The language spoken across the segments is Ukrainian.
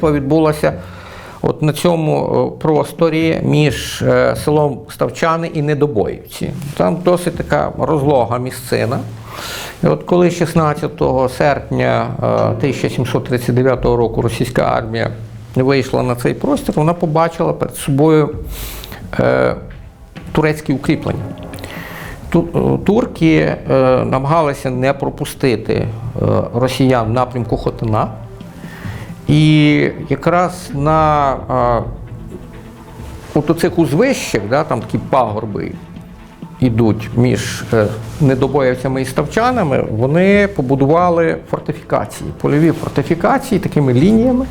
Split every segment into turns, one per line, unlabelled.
битва відбулася от на цьому е, просторі між е, селом Ставчани і Недобоївці. Там досить така розлога місцина. І от коли 16 серпня е, 1739 року російська армія вийшла на цей простір, вона побачила перед собою е, турецькі укріплення. Е, Турки е, намагалися не пропустити е, росіян в напрямку Хотина. І якраз на е, от оцих узвищах, да, там такі пагорби йдуть між е, недобоївцями і ставчанами, вони побудували фортифікації, польові фортифікації такими лініями.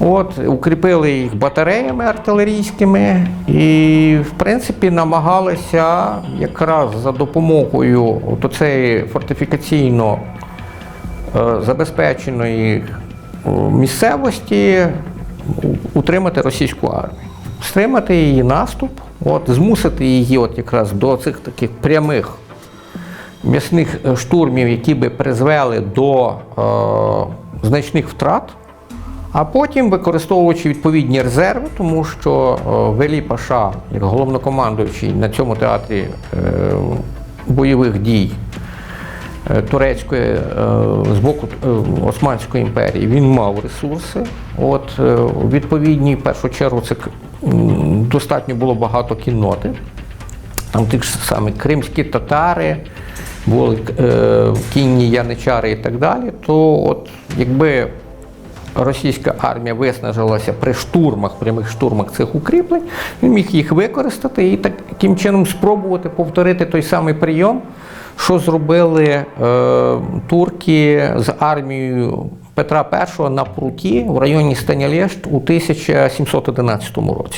От, укріпили їх батареями артилерійськими і, в принципі, намагалися якраз за допомогою цієї фортифікаційно е, забезпеченої місцевості утримати російську армію, стримати її наступ, от, змусити її от якраз до цих таких прямих м'ясних е, штурмів, які би призвели до е, значних втрат. А потім, використовуючи відповідні резерви, тому що е, Велій Паша, як головнокомандуючий на цьому театрі е, бойових дій турецької е, з боку е, Османської імперії, він мав ресурси. От е, відповідні, в першу чергу, це достатньо було багато кінноти. Там ті ж кримські татари, були е, кінні яничари і так далі. То от якби російська армія виснажилася при штурмах, прямих штурмах цих укріплень, він міг їх використати і таким чином спробувати повторити той самий прийом, що зробили е, турки з армією Петра І на пруті в районі Станялєшт у 1711 році.